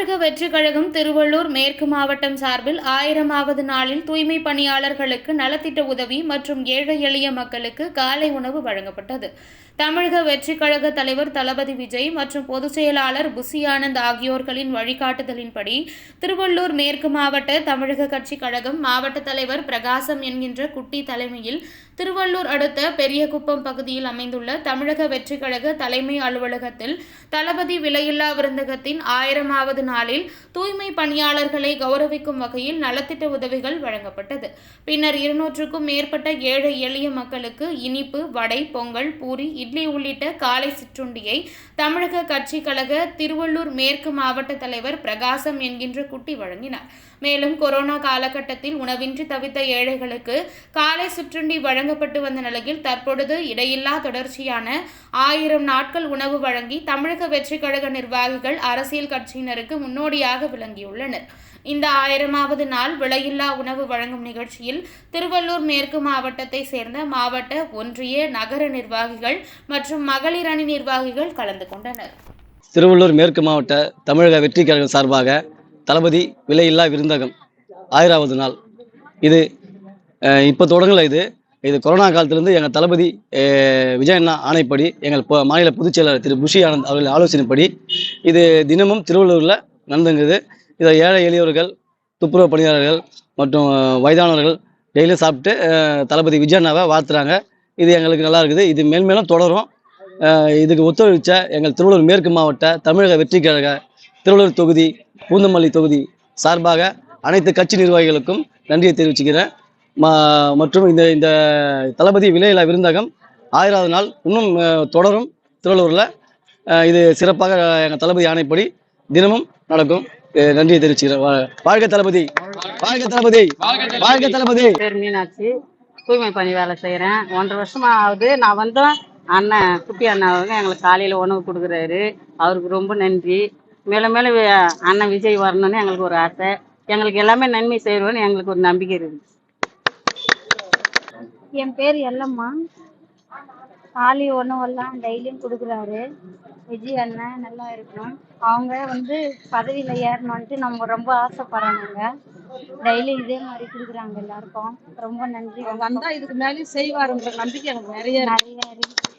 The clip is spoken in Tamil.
வெற்றிக் கழகம் திருவள்ளூர் மேற்கு மாவட்டம் சார்பில் ஆயிரமாவது நாளில் தூய்மை பணியாளர்களுக்கு நலத்திட்ட உதவி மற்றும் ஏழை எளிய மக்களுக்கு காலை உணவு வழங்கப்பட்டது. தமிழக வெற்றிக் கழக தலைவர் தளபதி விஜய் மற்றும் பொதுச் செயலாளர் புசி ஆனந்த் ஆகியோர்களின் வழிகாட்டுதலின்படி திருவள்ளூர் மேற்கு மாவட்ட தமிழக கட்சி கழகம் மாவட்ட தலைவர் பிரகாசம் என்கின்ற குட்டி தலைமையில் திருவள்ளூர் அடுத்த பெரியகுப்பம் பகுதியில் அமைந்துள்ள தமிழக வெற்றிக்கழக தலைமை அலுவலகத்தில் தளபதி விலையில்லா விருந்தகத்தின் ஆயிரமாவது நாளில் தூய்மை பணியாளர்களை கௌரவிக்கும் வகையில் நலத்திட்ட உதவிகள் வழங்கப்பட்டது. பின்னர் இருநூற்றுக்கும் மேற்பட்ட ஏழை எளிய மக்களுக்கு இனிப்பு வடை பொங்கல் பூரி இட்லி உள்ளிட்ட காலை சிற்றுண்டியை தமிழக கட்சி கழக திருவள்ளூர் மேற்கு மாவட்ட தலைவர் பிரகாசம் என்கின்ற குட்டி வழங்கினார். மேலும் கொரோனா காலகட்டத்தில் உணவின்றி தவித்த ஏழைகளுக்கு காலை சிற்றுண்டி வழங்கப்பட்டு வந்த நிலையில் தற்பொழுது இடையில்லா தொடர்ச்சியான ஆயிரம் நாட்கள் உணவு வழங்கி தமிழக வெற்றிக் கழக நிர்வாகிகள் அரசியல் கட்சியினருக்கு முன்னோடியாக விளங்கியுள்ளனர். இந்த ஆயிரமாவது நாள் விலையில்லா உணவு வழங்கும் நிகழ்ச்சியில் திருவள்ளூர் மேற்கு மாவட்டத்தை சேர்ந்த மாவட்ட ஒன்றிய நகர நிர்வாகிகள் மற்றும் மகளிர் அணி நிர்வாகிகள் கலந்து கொண்டனர். திருவள்ளூர் மேற்கு மாவட்ட தமிழக வெற்றி கழகம் சார்பாக தளபதி விலையில்லா விருந்தகம் ஆயிராவது நாள். இது இப்போ தொடங்கல இது. இது கொரோனா காலத்திலிருந்து எங்கள் தளபதி விஜயண்ணா ஆணைப்படி எங்கள் மாநில பொதுச் செயலாளர் திரு புஷி ஆனந்த் அவர்கள் ஆலோசனைப்படி இது தினமும் திருவள்ளூரில் நடந்துங்குது. இதை ஏழை எளியவர்கள் துப்புரவு பணியாளர்கள் மற்றும் வயதானவர்கள் டெய்லியும் சாப்பிட்டு தளபதி விஜயண்ணாவை வாழ்த்துறாங்க. இது எங்களுக்கு நல்லா இருக்குது. இது மேன்மேலும் தொடரும். இதுக்கு ஒத்துழைச்ச எங்கள் திருவள்ளூர் மேற்கு மாவட்ட தமிழக வெற்றி கழக திருவள்ளூர் தொகுதி பூந்தமல்லி தொகுதி சார்பாக அனைத்து கட்சி நிர்வாகிகளுக்கும் நன்றியை தெரிவிச்சுக்கிறேன். மற்றும் இந்த இந்த தளபதி விலையில்லா விருந்தகம் ஆயிராவது நாள் இன்னும் தொடரும் திருவள்ளூரில். இது சிறப்பாக எங்கள் தளபதி ஆணைப்படி தினமும் நடக்கும். நன்றியை தெரிவிச்சுக்கிறேன் வா- வாழ்க தளபதி. வாழ்க தளபதி. வாழ்க தளபதி. பேர் மீனாட்சி. தூய்மை பணி வேலை செய்கிறேன் ஒன்றரை வருஷமா ஆகுது. நான் வந்தோம். அண்ணன் குட்டி அண்ணன் அவங்க எங்களுக்கு காலையில் உணவு கொடுக்குறாரு. அவருக்கு ரொம்ப நன்றி. மேலும் மேலும் அண்ணன் விஜய் வரணும்னு எங்களுக்கு ஒரு ஆசை. எங்களுக்கு எல்லாமே நன்மை செய்வோன்னு எங்களுக்கு ஒரு நம்பிக்கை இருக்குது. என் பேர் எல்லம்மா. காலை உணவெல்லாம் டெய்லியும் கொடுக்குறாரு. விஜய் அண்ணன் நல்லா இருக்கணும். அவங்க வந்து பதவியில் ஏறணுன்ட்டு நம்ம ரொம்ப ஆசைப்படுறாங்க. டெய்லி இதே மாதிரி கொடுக்குறாங்க எல்லாருக்கும். ரொம்ப நன்றி வந்தா இதுக்கு மேலேயும் செய்வாருன்ற நம்பிக்கை எனக்கு நிறைய நிறைய இருக்கு.